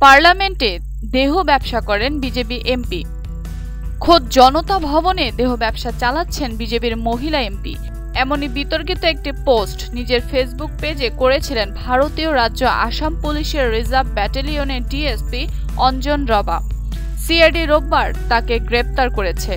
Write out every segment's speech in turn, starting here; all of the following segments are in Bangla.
পার্লামেন্টে দেহ ব্যবসা করেন বিজেপি এমপি। খোদ জনতা ভবনে দেহ ব্যবসা চালাচ্ছেন বিজেপির মহিলা এমপি। এমনই বিতর্কিত একটি পোস্ট নিজের ফেসবুক পেজে করেছিলেন ভারতীয় রাজ্য আসাম পুলিশের রিজার্ভ ব্যাটালিয়নের ডিএসপি অঞ্জন রবা। সিআইডি রোববার তাকে গ্রেপ্তার করেছে।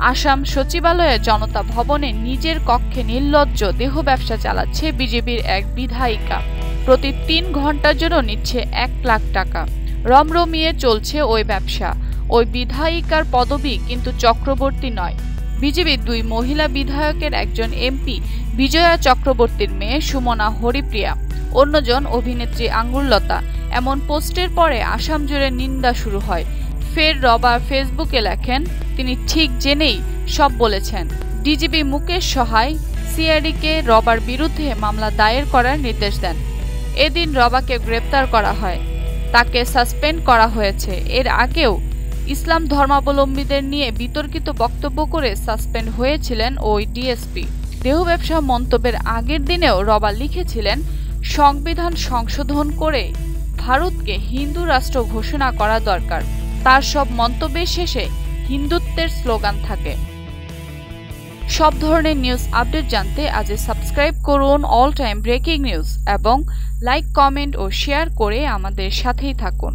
আসাম সচিবালয়ে জনতা ভবনে নিজের কক্ষে নির্লজ্জ দেহ ব্যবসা চালাচ্ছে বিজেপির এক বিধায়িকা। প্রতি তিন ঘণ্টার জন্য নিচ্ছে এক লাখ টাকা। রমরমিয়ে চলছে ওই ব্যবসা। ওই বিধায়িকার পদবি কিন্তু চক্রবর্তী নয়। বিজেপির দুই মহিলা বিধায়কের একজন এমপি বিজয়া চক্রবর্তীর মেয়ে সুমনা হরিপ্রিয়া। অন্যজন অভিনেত্রী আঙ্গুরলতা। এমন পোস্টের পরে আসাম জুড়ে নিন্দা শুরু হয়। ফের রবা ফেসবুকে লেখেন তিনি ঠিক জেনেই সব বলেছেন। ডিজিপি মুকেশ সহায় সিআইডিকে রবার বিরুদ্ধে মামলা দায়ের করার নির্দেশ দেন। এদিন রবাকে গ্রেপ্তার করা হয়। তাকে সাসপেন্ড করা হয়েছে। এর আগেও ইসলাম ধর্মাবলম্বীদের নিয়ে বিতর্কিত বক্তব্য করে সাসপেন্ড হয়েছিলেন ওই ডিএসপি। দেহ ব্যবসা মন্তব্যের আগের দিনেও রবা লিখেছিলেন, সংবিধান সংশোধন করে ভারতকে হিন্দু রাষ্ট্র ঘোষণা করা দরকার। তার সব মন্তব্যের শেষে হিন্দুত্বের স্লোগান থাকে। সব ধরনের নিউজ আপডেট জানতে আজকে সাবস্ক্রাইব করুন অল টাইম ব্রেকিং নিউজ এবং লাইক, কমেন্ট ও শেয়ার করে আমাদের সাথেই থাকুন।